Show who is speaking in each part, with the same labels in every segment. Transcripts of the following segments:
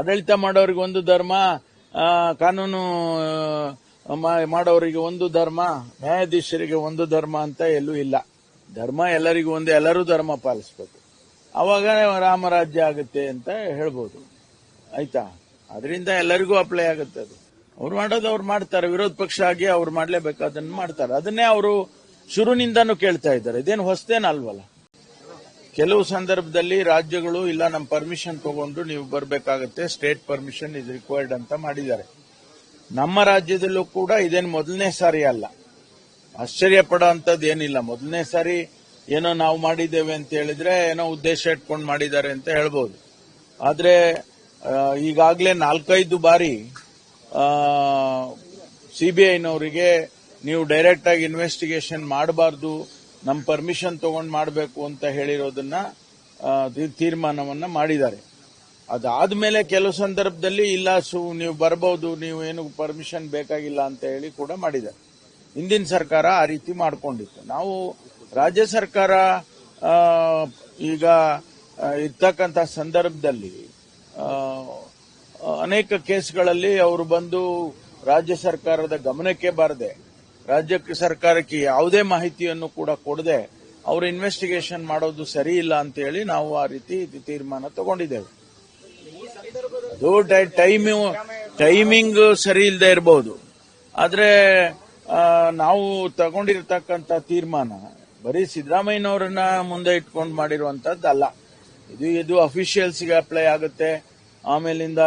Speaker 1: ಆಡಳಿತ ಮಾಡೋರಿಗೆ ಒಂದು ಧರ್ಮ ಕಾನೂನು ಮಾಡೋರಿಗೆ ಒಂದು ಧರ್ಮ, ನ್ಯಾಯಾಧೀಶರಿಗೆ ಒಂದು ಧರ್ಮ ಅಂತ ಎಲ್ಲೂ ಇಲ್ಲ. ಧರ್ಮ ಎಲ್ಲರಿಗೂ ಒಂದು, ಎಲ್ಲರೂ ಧರ್ಮ ಪಾಲಿಸ್ಬೇಕು. ಅವಾಗ ರಾಮರಾಜ್ಯ ಆಗುತ್ತೆ ಅಂತ ಹೇಳ್ಬೋದು. ಆಯ್ತಾ? ಅದರಿಂದ ಎಲ್ಲರಿಗೂ ಅಪ್ಲೈ ಆಗುತ್ತೆ ಅದು. ಅವ್ರು ಮಾಡೋದು ಅವ್ರು ಮಾಡ್ತಾರೆ. ವಿರೋಧ ಪಕ್ಷ ಆಗಿ ಅವ್ರು ಮಾಡ್ಲೇಬೇಕು, ಅದನ್ನ ಮಾಡ್ತಾರೆ. ಅದನ್ನೇ ಅವರು ಶುರುನಿಂದಾನು ಕೇಳ್ತಾ ಇದ್ದಾರೆ. ಇದೇನು ಹೊಸದೇನಲ್ವಲ್ಲ ಕೆಲವು ಸಂದರ್ಭದಲ್ಲಿ ರಾಜ್ಯಗಳು, ಇಲ್ಲ ನಮ್ಮ ಪರ್ಮಿಷನ್ ತಗೊಂಡು ನೀವು ಬರಬೇಕಾಗತ್ತೆ ಸ್ಟೇಟ್ ಪರ್ಮಿಷನ್ ಇಸ್ ರಿಕ್ವೈರ್ಡ್ ಅಂತ ಮಾಡಿದ್ದಾರೆ. ನಮ್ಮ ರಾಜ್ಯದಲ್ಲೂ ಕೂಡ ಇದೇನು ಮೊದಲನೇ ಸಾರಿ ಅಲ್ಲ. ಆಶ್ಚರ್ಯ ಪಡೋ ಅಂತದ್ದು ಏನಿಲ್ಲ. ಮೊದಲನೇ ಸಾರಿ ಏನೋ ನಾವು ಮಾಡಿದ್ದೇವೆ ಅಂತ ಹೇಳಿದ್ರೆ ಏನೋ ಉದ್ದೇಶ ಇಟ್ಕೊಂಡು ಮಾಡಿದ್ದಾರೆ ಅಂತ ಹೇಳ್ಬೋದು. ಆದ್ರೆ ಈಗಾಗಲೇ ನಾಲ್ಕೈದು ಬಾರಿ ಸಿಬಿಐನವರಿಗೆ ನೀವು ಡೈರೆಕ್ಟ್ ಆಗಿ ಇನ್ವೆಸ್ಟಿಗೇಷನ್ ಮಾಡಬಾರ್ದು ನಮ್ಮ ಪರ್ಮಿಷನ್ ತಗೊಂಡು ಮಾಡಬೇಕು ಅಂತ ಹೇಳಿರೋದನ್ನ ತೀರ್ಮಾನವನ್ನ ಮಾಡಿದ್ದಾರೆ. ಅದಾದ್ಮೇಲೆ ಕೆಲವು ಸಂದರ್ಭದಲ್ಲಿ, ಇಲ್ಲ ಸು, ನೀವು ಬರಬಹುದು ನೀವು ಏನು ಪರ್ಮಿಷನ್ ಬೇಕಾಗಿಲ್ಲ ಅಂತ ಹೇಳಿ ಕೂಡ ಮಾಡಿದ್ದಾರೆ. ಹಿಂದಿನ ಸರ್ಕಾರ ಆ ರೀತಿ ಮಾಡಿಕೊಂಡಿತ್ತು. ನಾವು ರಾಜ್ಯ ಸರ್ಕಾರ ಈಗ ಇರ್ತಕ್ಕಂಥ ಸಂದರ್ಭದಲ್ಲಿ ಅನೇಕ ಕೇಸ್ಗಳಲ್ಲಿ ಅವರು ಬಂದು ರಾಜ್ಯ ಸರ್ಕಾರದ ಗಮನಕ್ಕೆ ಬಾರದೆ ರಾಜ್ಯ ಸರ್ಕಾರಕ್ಕೆ ಯಾವುದೇ ಮಾಹಿತಿಯನ್ನು ಕೂಡ ಕೊಡದೆ ಅವರು ಇನ್ವೆಸ್ಟಿಗೇಷನ್ ಮಾಡೋದು ಸರಿ ಇಲ್ಲ ಅಂತ ಹೇಳಿ ನಾವು ಆ ರೀತಿ ತೀರ್ಮಾನ ತಗೊಂಡಿದ್ದೇವೆ. ಅದು ಟೈಮಿಂಗ್ ಟೈಮು ಟೈಮಿಂಗ್ ಸರಿ ಇಲ್ಲದೆ ಇರಬಹುದು ಆದ್ರೆ ನಾವು ತಗೊಂಡಿರ್ತಕ್ಕಂಥ ತೀರ್ಮಾನ ಬರೀ ಸಿದ್ದರಾಮಯ್ಯನವರನ್ನ ಮುಂದೆ ಇಟ್ಕೊಂಡು ಮಾಡಿರುವಂತದ್ದಲ್ಲ. ಇದು ಇದು ಅಫಿಷಿಯಲ್ಸ್ಗೆ ಅಪ್ಲೈ ಆಗುತ್ತೆ. ಆಮೇಲಿಂದ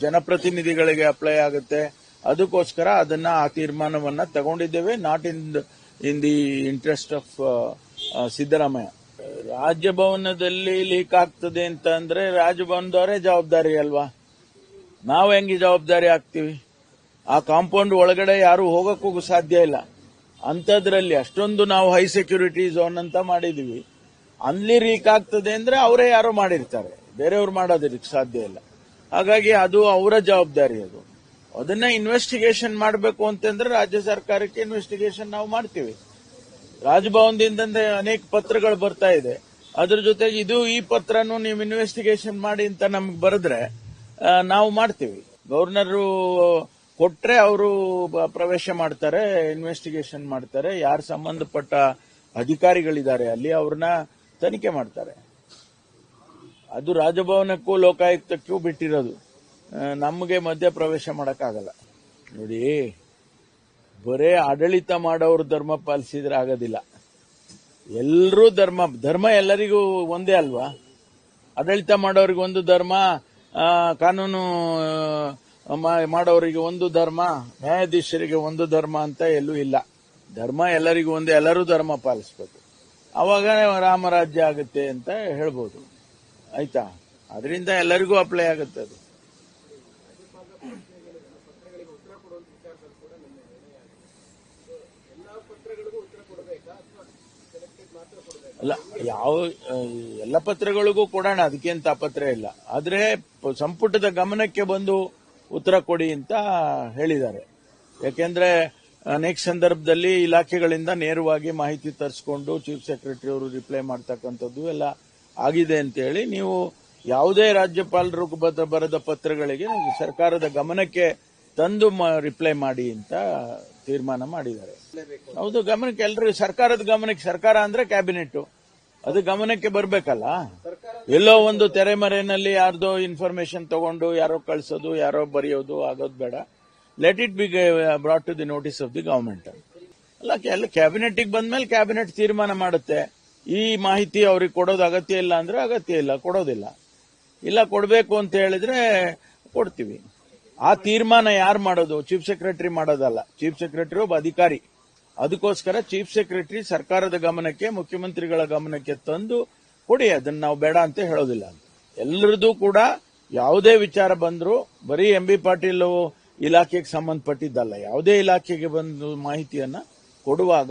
Speaker 1: ಜನಪ್ರತಿನಿಧಿಗಳಿಗೆ ಅಪ್ಲೈ ಆಗುತ್ತೆ. ಅದಕ್ಕೋಸ್ಕರ ಅದನ್ನ ಆ ತೀರ್ಮಾನವನ್ನ ತಗೊಂಡಿದ್ದೇವೆ. Not in in the interest of Siddaramaiah. ರಾಜಭವನದಲ್ಲಿ ಲೀಕ್ ಆಗ್ತದೆ ಅಂತ ಅಂದ್ರೆ ರಾಜಭವನದವರೇ ಜವಾಬ್ದಾರಿ ಅಲ್ವಾ? ನಾವು ಹೆಂಗೆ ಜವಾಬ್ದಾರಿ ಆಗ್ತೀವಿ? ಆ ಕಾಂಪೌಂಡ್ ಒಳಗಡೆ ಯಾರು ಹೋಗಕ್ಕೂ ಸಾಧ್ಯ ಇಲ್ಲ. ಅಂಥದ್ರಲ್ಲಿ ಅಷ್ಟೊಂದು ನಾವು ಹೈ ಸೆಕ್ಯೂರಿಟಿ ಝೋನ್ ಅಂತ ಮಾಡಿದೀವಿ. ಅಲ್ಲಿ ಲೀಕ್ ಆಗ್ತದೆ ಅಂದ್ರೆ ಅವರೇ ಯಾರು ಮಾಡಿರ್ತಾರೆ. ಬೇರೆಯವ್ರು ಮಾಡೋದಕ್ಕೆ ಸಾಧ್ಯ ಇಲ್ಲ. ಹಾಗಾಗಿ ಅದು ಅವರ ಜವಾಬ್ದಾರಿ ಅದು. ಅದನ್ನ ಇನ್ವೆಸ್ಟಿಗೇಷನ್ ಮಾಡಬೇಕು ಅಂತಂದ್ರೆ ರಾಜ್ಯ ಸರ್ಕಾರಕ್ಕೆ ಇನ್ವೆಸ್ಟಿಗೇಷನ್ ನಾವು ಮಾಡ್ತೀವಿ. ರಾಜಭವನದಿಂದ ಅನೇಕ ಪತ್ರಗಳು ಬರ್ತಾ ಇದೆ. ಅದ್ರ ಜೊತೆಗೆ ಇದು ಈ ಪತ್ರನು ನೀವು ಇನ್ವೆಸ್ಟಿಗೇಷನ್ ಮಾಡಿ ಅಂತ ನಮ್ಗೆ ಬರೆದ್ರೆ ನಾವು ಮಾಡ್ತೀವಿ. ಗವರ್ನರು ಕೊಟ್ರೆ ಅವರು ಪ್ರವೇಶ ಮಾಡ್ತಾರೆ ಇನ್ವೆಸ್ಟಿಗೇಷನ್ ಮಾಡ್ತಾರೆ. ಯಾರು ಸಂಬಂಧಪಟ್ಟ ಅಧಿಕಾರಿಗಳಿದ್ದಾರೆ ಅಲ್ಲಿ ಅವ್ರನ್ನ ತನಿಖೆ ಮಾಡ್ತಾರೆ. ಅದು ರಾಜಭವನಕ್ಕೂ ಲೋಕಾಯುಕ್ತಕ್ಕೂ ಬಿಟ್ಟಿರೋದು. ನಮಗೆ ಮಧ್ಯ ಪ್ರವೇಶ ಮಾಡೋಕ್ಕಾಗಲ್ಲ. ನೋಡಿ, ಬರೇ ಆಡಳಿತ ಮಾಡೋರು ಧರ್ಮ ಪಾಲಿಸಿದ್ರೆ ಆಗೋದಿಲ್ಲ. ಎಲ್ಲರೂ ಧರ್ಮ ಧರ್ಮ ಎಲ್ಲರಿಗೂ ಒಂದೇ ಅಲ್ವಾ? ಆಡಳಿತ ಮಾಡೋರಿಗೆ ಒಂದು ಧರ್ಮ ಕಾನೂನು ಮಾಡೋರಿಗೆ ಒಂದು ಧರ್ಮ, ನ್ಯಾಯಾಧೀಶರಿಗೆ ಒಂದು ಧರ್ಮ ಅಂತ ಎಲ್ಲೂ ಇಲ್ಲ. ಧರ್ಮ ಎಲ್ಲರಿಗೂ ಒಂದು, ಎಲ್ಲರೂ ಧರ್ಮ ಪಾಲಿಸ್ಬೇಕು. ಅವಾಗ ರಾಮರಾಜ್ಯ ಆಗುತ್ತೆ ಅಂತ ಹೇಳ್ಬೋದು. ಆಯ್ತಾ? ಅದರಿಂದ ಎಲ್ಲರಿಗೂ ಅಪ್ಲೈ ಆಗುತ್ತೆ ಅದು. ಅಲ್ಲ, ಯಾವ ಎಲ್ಲ ಪತ್ರಗಳಿಗೂ ಕೊಡೋಣ ಅದಕ್ಕೇಂತ ತಾಪತ್ರ ಇಲ್ಲ. ಆದ್ರೆ ಸಂಪುಟದ ಗಮನಕ್ಕೆ ಬಂದು ಉತ್ತರ ಕೊಡಿ ಅಂತ ಹೇಳಿದ್ದಾರೆ. ಯಾಕೆಂದ್ರೆ, ಅನೇಕ ಸಂದರ್ಭದಲ್ಲಿ ಇಲಾಖೆಗಳಿಂದ ನೇರವಾಗಿ ಮಾಹಿತಿ ತರಿಸ್ಕೊಂಡು ಚೀಫ್ ಸೆಕ್ರೆಟರಿ ಅವರು ರಿಪ್ಲೈ ಮಾಡ್ತಕ್ಕಂಥದ್ದು ಎಲ್ಲ ಆಗಿದೆ ಅಂತ ಹೇಳಿ ನೀವು ಯಾವುದೇ ರಾಜ್ಯಪಾಲರು ಬರೆದ ಪತ್ರಗಳಿಗೆ ಸರ್ಕಾರದ ಗಮನಕ್ಕೆ ತಂದು ರಿಪ್ಲೈ ಮಾಡಿ ಅಂತ ತೀರ್ಮಾನ ಮಾಡಿದ್ದಾರೆ. ಹೌದು ಗಮನಕ್ಕೆ ಎಲ್ಲರೂ ಸರ್ಕಾರದ ಗಮನಕ್ಕೆ ಸರ್ಕಾರ ಅಂದ್ರೆ ಕ್ಯಾಬಿನೆಟ್ ಅದು ಗಮನಕ್ಕೆ ಬರಬೇಕಲ್ಲ? ಎಲ್ಲೋ ಒಂದು ತೆರೆಮರೆಯಲ್ಲಿ ಯಾರ್ದೋ ಇನ್ಫಾರ್ಮೇಶನ್ ತಗೊಂಡು ಯಾರೋ ಕಳಿಸೋದು ಯಾರೋ ಬರೆಯೋದು ಆಗೋದು ಬೇಡ. Let it be brought to the notice of the government ಅಲ್ಲ ಎಲ್ಲ ಕ್ಯಾಬಿನೆಟ್ಗೆ ಬಂದ್ಮೇಲೆ ಕ್ಯಾಬಿನೆಟ್ ತೀರ್ಮಾನ ಮಾಡುತ್ತೆ. ಈ ಮಾಹಿತಿ ಅವ್ರಿಗೆ ಕೊಡೋದು ಅಗತ್ಯ ಇಲ್ಲ ಅಂದ್ರೆ ಅಗತ್ಯ ಇಲ್ಲ ಕೊಡೋದಿಲ್ಲ. ಇಲ್ಲ ಕೊಡಬೇಕು ಅಂತ ಹೇಳಿದ್ರೆ ಕೊಡ್ತೀವಿ. ಆ ತೀರ್ಮಾನ ಯಾರು ಮಾಡೋದು? ಚೀಫ್ ಸೆಕ್ರೆಟರಿ ಮಾಡೋದಲ್ಲ. ಚೀಫ್ ಸೆಕ್ರೆಟರಿ ಒಬ್ಬ ಅಧಿಕಾರಿ. ಅದಕ್ಕೋಸ್ಕರ ಚೀಫ್ ಸೆಕ್ರೆಟರಿ ಸರ್ಕಾರದ ಗಮನಕ್ಕೆ, ಮುಖ್ಯಮಂತ್ರಿಗಳ ಗಮನಕ್ಕೆ ತಂದು ಕೊಡಿ. ಅದನ್ನ ನಾವು ಬೇಡ ಅಂತ ಹೇಳೋದಿಲ್ಲ. ಎಲ್ಲರದ್ದು ಕೂಡ ಯಾವುದೇ ವಿಚಾರ ಬಂದರೂ ಬರೀ ಎಂ ಬಿ ಪಾಟೀಲ್ ಇಲಾಖೆಗೆ ಸಂಬಂಧಪಟ್ಟಿದ್ದಲ್ಲ. ಯಾವುದೇ ಇಲಾಖೆಗೆ ಬಂದು ಮಾಹಿತಿಯನ್ನ ಕೊಡುವಾಗ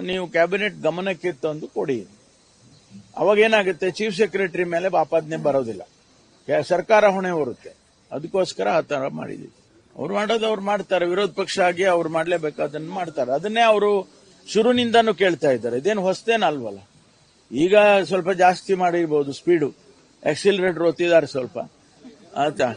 Speaker 1: ನೀವು ಕ್ಯಾಬಿನೆಟ್ ಗಮನಕ್ಕೆ ತಂದು ಕೊಡಿ. ಅವಾಗ ಏನಾಗುತ್ತೆ ಚೀಫ್ ಸೆಕ್ರೆಟರಿ ಮೇಲೆ ಆಪಾದನೆ ಬರೋದಿಲ್ಲ. ಸರ್ಕಾರ ಹೊಣೆ ಹೊರುತ್ತೆ. ಅದಕ್ಕೋಸ್ಕರ ಆ ತರ ಮಾಡಿದ್ವಿ. ಅವ್ರು ಮಾಡೋದು ಅವ್ರು ಮಾಡ್ತಾರೆ. ವಿರೋಧ ಪಕ್ಷ ಆಗಿ ಅವ್ರು ಮಾಡಲೇಬೇಕು, ಅದನ್ನ ಮಾಡ್ತಾರೆ. ಅದನ್ನೇ ಅವರು ಶುರುನಿಂದಾನು ಕೇಳ್ತಾ ಇದ್ದಾರೆ. ಇದೇನು ಹೊಸದೇನಲ್ವಲ್ಲ ಈಗ ಸ್ವಲ್ಪ ಜಾಸ್ತಿ ಮಾಡಿರ್ಬೋದು ಸ್ಪೀಡು ಆಕ್ಸಿಲರೇಟರ್ ಓದ್ತಿದ್ದಾರೆ ಸ್ವಲ್ಪ. ಆಯ್ತಾ?